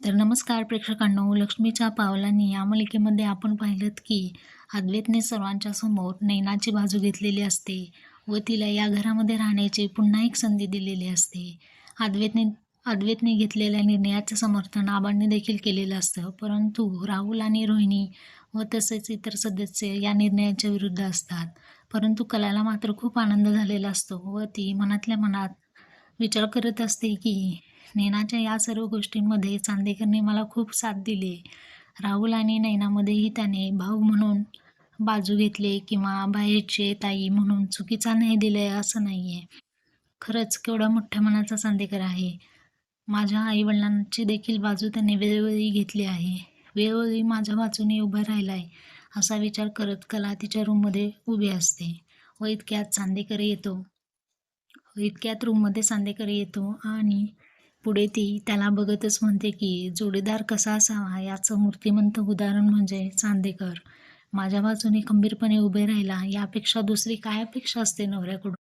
तर नमस्कार प्रेक्षकांनो लक्ष्मीच्या पावलांनी या मालिकेमध्ये आपण पाहिलं की अद्वैतने सर्वांच्या समोर नैनाची बाजू घेतलेली असते व तिला या घरामध्ये राहण्याची पुन्हा एक संधी दिलेली असते. अद्वैतने अद्वैतने घेतलेल्या निर्णयाचं समर्थन आबांनी देखील केलेलं असतं परंतु राहुल आणि रोहिणी व तसेच इतर सदस्य या निर्णयाच्या विरुद्ध असतात. परंतु कलाला मात्र खूप आनंद झालेला असतो व ती मनातल्या मनात विचार करत असते की नैनाच्या या सर्व गोष्टींमध्ये चांदेकरने मला खूप साथ दिली. राहुल आणि नैनामध्येही त्याने भाऊ म्हणून बाजू घेतले किंवा बाहेरचे ताई म्हणून चुकीचा नाही दिले असं नाही आहे खरंच केवढा मोठ्या मनाचा चांदेकर आहे. माझ्या आईवडिलांची देखील बाजू त्याने वेळोवेळी घेतली आहे. वेळोवेळी माझ्या बाजूने उभा राहिला आहे असा विचार करत कला तिच्या रूममध्ये उभी असते. व इतक्यात चांदेकर येतो. इतक्यात रूममध्ये सांदेकर येतो आणि पुढे ती त्याला बघतच म्हणते की जोडीदार कसा असावा याचं मूर्तिमंत उदाहरण म्हणजे चांदेकर माझ्या बाजूने खंबीरपणे उभे राहिला यापेक्षा दुसरी काय अपेक्षा असते नवऱ्याकडून?